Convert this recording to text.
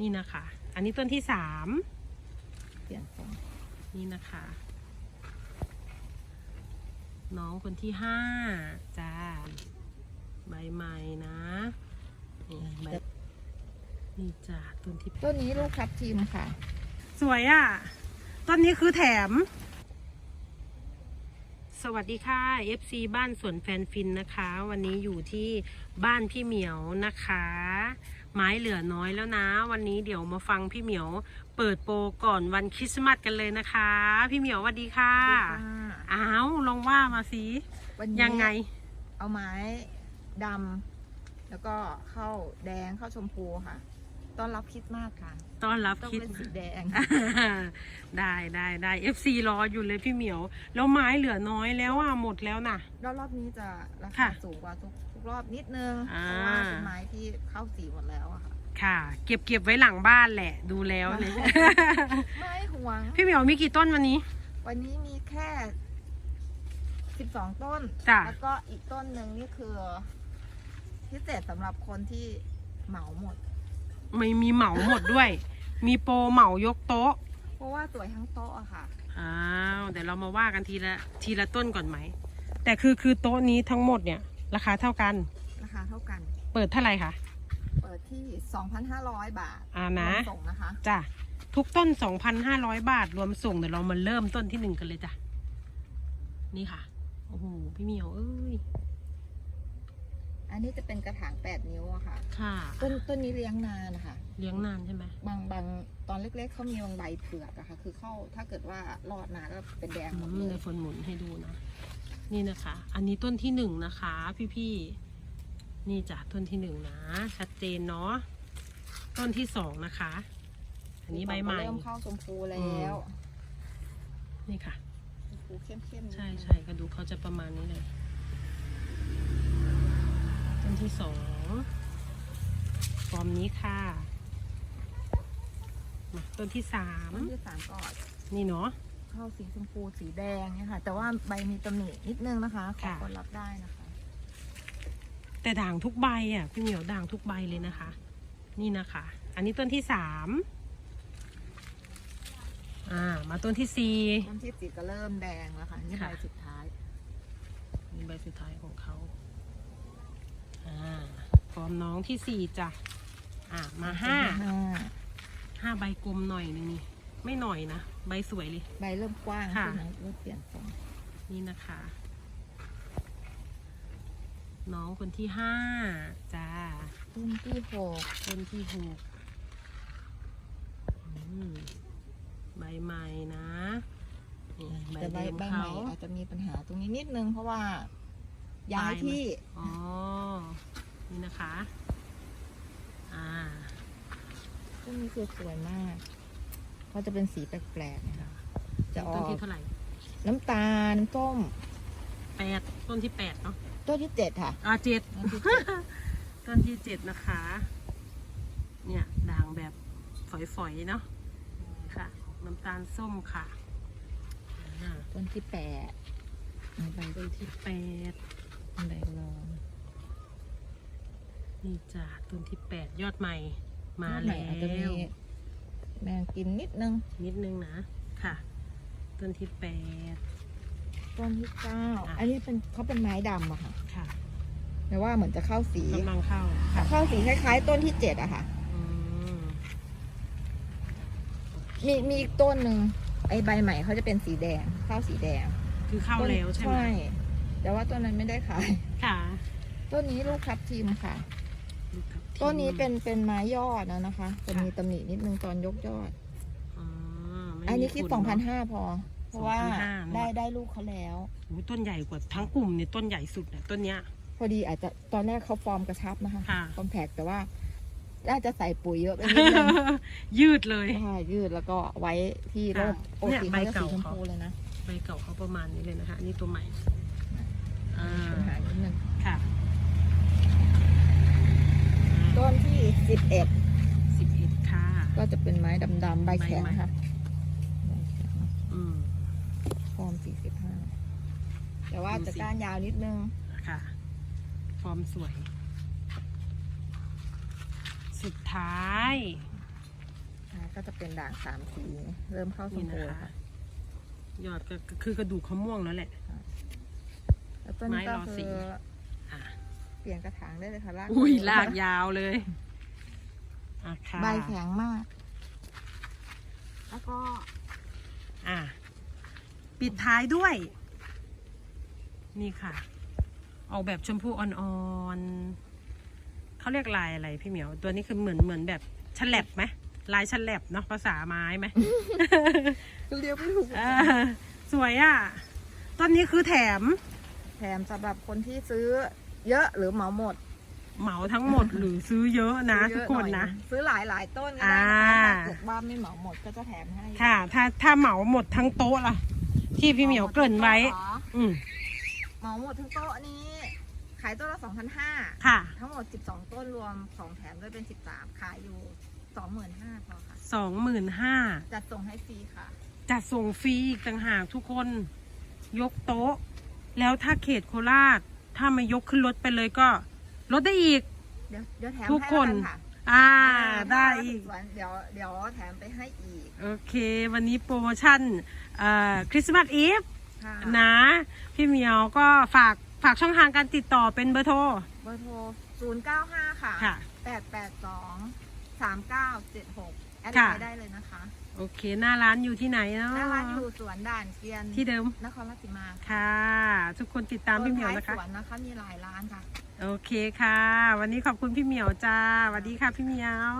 นี่นะคะ อันนี้ต้นที่สามเปลี่ยนฟองนี่นะคะ น้องคนที่ห้าจ้าใบใหม่นะนี่ใบนี่จ้าต้นที่ต้นนี้ลูกทับทิมค่ะ สวยอะ่ะต้นนี้คือแถม สวัสดีค่ะ FC บ้านสวนแฟนฟินนะคะ วันนี้อยู่ที่บ้านพี่เหมียวนะคะไม้เหลือน้อยแล้วนะ วันนี้เดี๋ยวมาฟังพี่เหมียวเปิดโปรก่อนวันคริสต์มาสกันเลยนะคะ พี่เหมียวสวัสดีค่ะอ้าวลองว่ามาสิวันนี้ยังไง เอาไม้ดำแล้วก็เข้าแดงเข้าชมพูค่ะ ต้อนรับคริดมากค่ะ ต้อนรับต้องคริด เป็นสีแดง ได้ได้ได้ FC รออยู่เลยพี่เหมียว แล้วไม้เหลือน้อยแล้วอะหมดแล้วนะรอบรอบนี้จะราคาค่ะสูงกว่าทุกทุกรอบนิดนึงอ่าเพราะว่าเป็นไม้ที่เข้าสีหมดแล้วอะค่ะ ค่ะ เก็บเก็บไว้หลังบ้านแหละ ดูแล้วเนี่ย ไม่ห่วง พี่เหมียวมีกี่ต้นวันนี้ วันนี้มีแค่สิบสองต้น จ้ะ แล้วก็อีกต้นหนึ่งนี่คือ พิเศษสำหรับคนที่เหมาหมด ไม่มีเหมาหมดด้วย มีโปรเหมายกโต๊ะ เพราะว่าสวยทั้งโต๊ะอะค่ะ อ้าวเดี๋ยวเรามาว่ากันทีละทีละต้นก่อนไหม แต่คือคือโต๊ะนี้ทั้งหมดเนี่ย ราคาเท่ากัน ราคาเท่ากัน เปิดเท่าไหร่คะ เปิดที่ 2,500 บาทอ่านะ รวมส่งนะคะ จ้ะ ทุกต้น 2,500 บาทรวมส่งเดี๋ยวเรามาเริ่มต้นที่หนึ่งกันเลยจ้ะ นี่ค่ะ โอ้โห พี่เหมียวเอ้ย อันนี้จะเป็นกระถาง8นิ้วอะค่ะ ค่ะ ต้นต้นนี้เลี้ยงนานนะคะเลี้ยงนานใช่ไหมบางบางตอนเล็กๆเขามีบางใบเผือกอะค่ะ คือเข้าถ้าเกิดว่ารอดนานก็เป็นแดงหมดอืเลมในยฝนหมุนให้ดูนะ นี่นะคะ อันนี้ต้นที่หนึ่งนะคะ พี่ๆ นี่จ้ะต้นที่หนึ่งนะ ชัดเจนเนาะ ต้นที่สองนะคะ อันนี้ใบใหม่ เริ่มเข้าชมพูแล้วนี่ค่ะ ชมพูเข้มๆใช่ใช่กระดูกเขาจะประมาณนี้เลย ต้นที่สองฟอร์มนี้ค่ะมาต้นที่สามต้นที่สามก็นี่เนาะเข้าสีชมพูสีแดงเนี่ยค่ะ แต่ว่าใบมีตำหนินิดนึงนะคะขอค่ะ คนรับได้นะคะ แต่ด่างทุกใบอะพี่เหมียวด่างทุกใบเลยนะคะ นี่นะคะ อันนี้ต้นที่สามอ่า มาต้นที่สี่ต้นที่สีก็เริ่มแดงแล้วค่ะนี่ค่ะใบสุดท้าย นี่ใบสุดท้ายของเขา อ่าฟอร์มน้องที่สี่จ้ะอ่ามาห้าห้าห้าใบกลมหน่อยนึงนี่ไม่หน่อยนะใบสวยเลย ใบเริ่มกว้างค่ะใช่ไหมเริ่มเปลี่ยนฟองนี่นะคะ น้องคนที่ห้าจ้าต้นที่หกต้นที่หกอืมใบใหม่นะนี่ใบแต่ใบเดิมใบใหเขาม่อาจจะมีปัญหาตรงนี้นิดนึงเพราะว่าป ย้าลายยมันที่ อ๋อ นี่นะคะ อ่าต้นนี้คือสวยมากเขาจะเป็นสีแปลกๆนะคะจะอต้อนกที่เท่าไหร่น้ำตาลน้ำส้มแปดต้นที่แปดเนาะ ต้นที่เจ็ดค่ะ อ่าเจ็ด ต้นที่เจ็ดต้นที่เจ็ดนะคะ เนี่ยด่างแบบฝอยๆเนาะ ค่ะ น้ำตาลส้มค่ะอ่าต้นที่แปดใบต้นที่แปด ใบรองนี่จ้ะต้นที่แปดยอดใหม่ มาใหแล้อาจจะมีวแมงกินนิดนึง นิดนึงนะ ค่ะ ต้นที่แปด ต้นที่เก้า อะ อันนี้เป็นเขาเป็นไม้ดำอะค่ะ ค่ะแต่ว่าเหมือนจะเข้าสีกำลังเข้าค่ะเข้าสีคล้าย ๆ ต้นที่เจ็ดอะค่ะ อืมมีมีอีกต้นหนึ่งไอใบใหม่เขาจะเป็นสีแดง เข้าสีแดงคือเข้าแล้วใช่ไหม แต่ว่าต้นนั้นไม่ได้ขาย ค่ะต้นนี้ลูกทับทิมค่ะลูกทับทิมต้นนี้เป็นเป็นไม้ยอดนะนะคะ จะค่ะมีตำหนินิดนึงตอนยกยอดอ่าไม่อันนี้มีคิดฝุ่สองพันเะ ห้าพอ เพราะว่า2,500 ได้ได้ลูกเขาแล้ว โอ้ยต้นใหญ่กว่าทั้งกลุ่มเนี่ยต้นใหญ่สุดเนี่ยต้นเนี้ย พอดีอาจจะตอนแรกเขาฟอร์มกระชับนะคะค่ะฟอร์มแพกแต่ว่าน่าจะใส่ปุ๋ยเยอะไปนิดนึง ยืดเลยใช่ยืดแล้วก็ไว้ที่ร่มค่ะโอ้เนี่ยสีใบเขาจะเก่าสีชมเขา พูเลยนะ ใบเก่าเขาประมาณนี้เลยนะคะอันนี่ตัวใหม่ อ่าปัญหานิดนึงค่ะต้นที่สิบเอ็ดสิบเอ็ดค่ะ ก็จะเป็นไม้ดำๆใบแข็งใบใหม่ค่ะใบแข็งอืมฟอร์มสี่สิบห้าแต่ว่าดูจะสิก้านยาวนิดนึงค่ะ ฟอร์มสวย สุดท้ายก็จะเป็นด่างสามสี เริ่มเข้าชนี่มนะพูคะแล้วค่ะ ยอดก็คือกระดูกเขาม่วงแล้วแหละ แล้วต้นนี้ก็ไม้รอสี คืออะเปลี่ยนกระถางได้เลยค่ะรากอุ้ยเร็วลากยาวเลยอะค่ะใบแข็งมาก แล้วก็อะปิดท้ายด้วย นี่ค่ะ ออกแบบชมพูอ่อนๆเขาเรียกลายอะไรพี่เหมียว ตัวนี้คือเหมือนเหมือนแบบฉลับไหมลายฉลับเนาะภาษาไม้ไหม เรียกไม่ถูก เออสวยอะ ต้นนี้คือแถม แถมสำหรับคนที่ซื้อเยอะหรือเหมาหมดเหมาทั้งหมดหรือซื้อเยอะนะซื้อทุกเยอคนหอยนะ ซื้อหลายหลายๆต้นก็อ่าได้นะคะถ้าเกิดว่าไม่เหมาหมดก็จะแถมให้ค่ะ ถ้าถ้าเหมาหมดทั้งโต๊ะล่ะ ที่พี่เหมียวเกริ่นไว้ อืมเหมาหมดทั้งโต๊ะนี้ ขายต้นละ2,500ค่ะ ทั้งหมด12ต้นรวมของแถมด้วยเป็น13ขายอยู่25,000พอค่ะสองหมื่นห้าจัดส่งให้ฟรีค่ะ จัดส่งฟรีอีกต่างหากทุกคน ยกโต๊ะ แล้วถ้าเขตโคราช ถ้ามายกขึ้นรถไปเลยก็ลดได้อีก เดี๋ยวเดี๋ยวแถมทุกให้คนแล้วกัค่ะอ่าถ้าได้มาอีกถึงสวนเดี๋ยวเดี๋ยวแถมไปให้อีกโอเค วันนี้โปรโมชั่นเอ่อคริสต์มาสอีฟค่ะนะ พี่เหมียวก็ฝากฝากช่องทางการติดต่อเป็นเบอร์โทร เบอร์โทร 095 ค่ะ ค่ะ 882 3976 แอดไลค่ะ น์ได้เลยนะคะ โอเค หน้าร้านอยู่ที่ไหนเนาะหน้าร้านอยู่สวนด่านเกวียนที่เดิม นครราชสีมาค่ะ ทุกคนติดตามพี่เหมียวนะคะ สวนนะคะมีหลายร้านค่ะ โอเคค่ะ วันนี้ขอบคุณพี่เหมียวจ้าสวัสดีค่ะพี่เหมียว